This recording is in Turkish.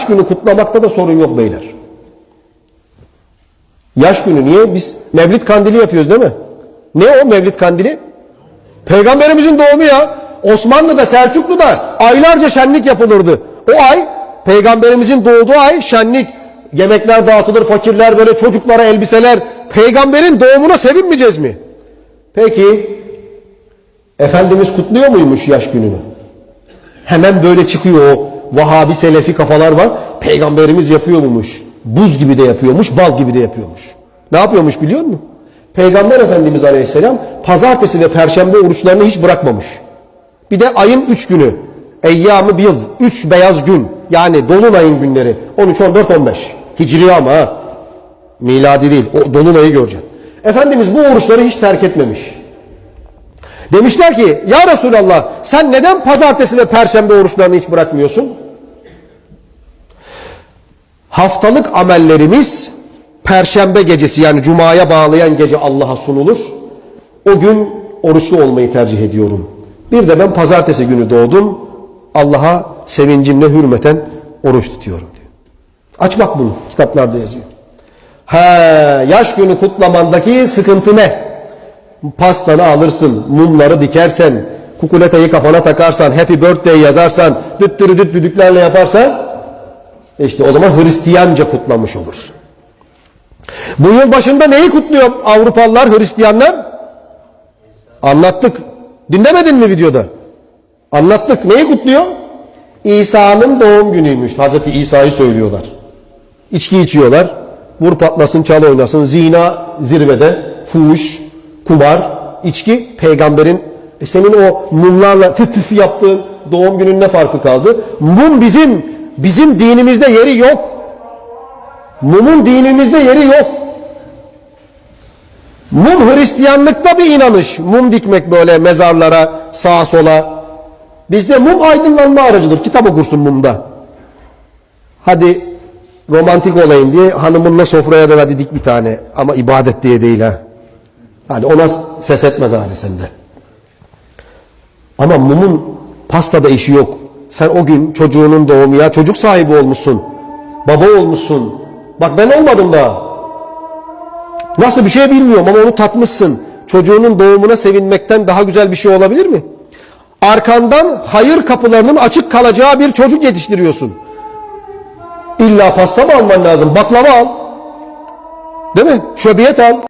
Yaş günü kutlamakta da sorun yok beyler. Yaş günü niye? Biz Mevlid kandili yapıyoruz değil mi? Ne o Mevlid kandili? Peygamberimizin doğumu ya. Osmanlı'da, Selçuklu'da aylarca şenlik yapılırdı. O ay peygamberimizin doğduğu ay şenlik. Yemekler dağıtılır, fakirler böyle çocuklara elbiseler. Peygamberin doğumuna sevinmeyeceğiz mi? Peki Efendimiz kutluyor muymuş yaş gününü? Hemen böyle çıkıyor o Vahabi Selefi kafalar var. Peygamberimiz yapıyor muymuş? Buz gibi de yapıyormuş, bal gibi de yapıyormuş. Ne yapıyormuş biliyor musun? Peygamber Efendimiz Aleyhisselam pazartesi ve perşembe oruçlarını hiç bırakmamış. Bir de ayın üç günü. Eyyam-ı bil. Üç beyaz gün. Yani dolunayın günleri. 13, 14, 15. Hicri ama ha. Miladi değil. O dolunayı göreceksin. Efendimiz bu oruçları hiç terk etmemiş. Demişler ki ya Resulallah sen neden pazartesi ve perşembe oruçlarını hiç bırakmıyorsun? Haftalık amellerimiz perşembe gecesi yani cumaya bağlayan gece Allah'a sunulur. O gün oruçlu olmayı tercih ediyorum. Bir de ben pazartesi günü doğdum. Allah'a sevincimle hürmeten oruç tutuyorum diyor. Aç bak bunu kitaplarda yazıyor. He, yaş günü kutlamandaki sıkıntı ne? Pastanı alırsın, mumları dikersen, kukuletayı kafana takarsan, happy birthday yazarsan, düt düt düdüklerle yaparsan, işte o zaman Hristiyanca kutlamış olursun. Bu yıl başında neyi kutluyor Avrupalılar, Hristiyanlar? Anlattık. Dinlemedin mi videoda? Anlattık. Neyi kutluyor? İsa'nın doğum günüymüş. Hazreti İsa'yı söylüyorlar. İçki içiyorlar. Vur patlasın, çal oynasın. Zina zirvede. Fuhuş, kumar, içki. Peygamberin e senin o mumlarla tıf tıf yaptığın doğum günün farkı kaldı? Mum bizim bizim dinimizde yeri yok. Mumun dinimizde yeri yok. Mum Hristiyanlıkta bir inanış. Mum dikmek böyle mezarlara, sağa sola. Bizde mum aydınlanma aracıdır. Kitap okursun mumda. Hadi romantik olayım diye hanımınla sofraya da hadi dik bir tane. Ama ibadet diye değil ha. Hadi ona ses etme gari sende. Ama mumun pastada işi yok. Sen o gün çocuğunun doğumu ya çocuk sahibi olmuşsun. Baba olmuşsun. Bak ben olmadım daha. Nasıl bir şey bilmiyorum ama onu tatmışsın. Çocuğunun doğumuna sevinmekten daha güzel bir şey olabilir mi? Arkandan hayır kapılarının açık kalacağı bir çocuk yetiştiriyorsun. İlla pasta mı alman lazım? Baklava al. Değil mi? Şöbiyet al.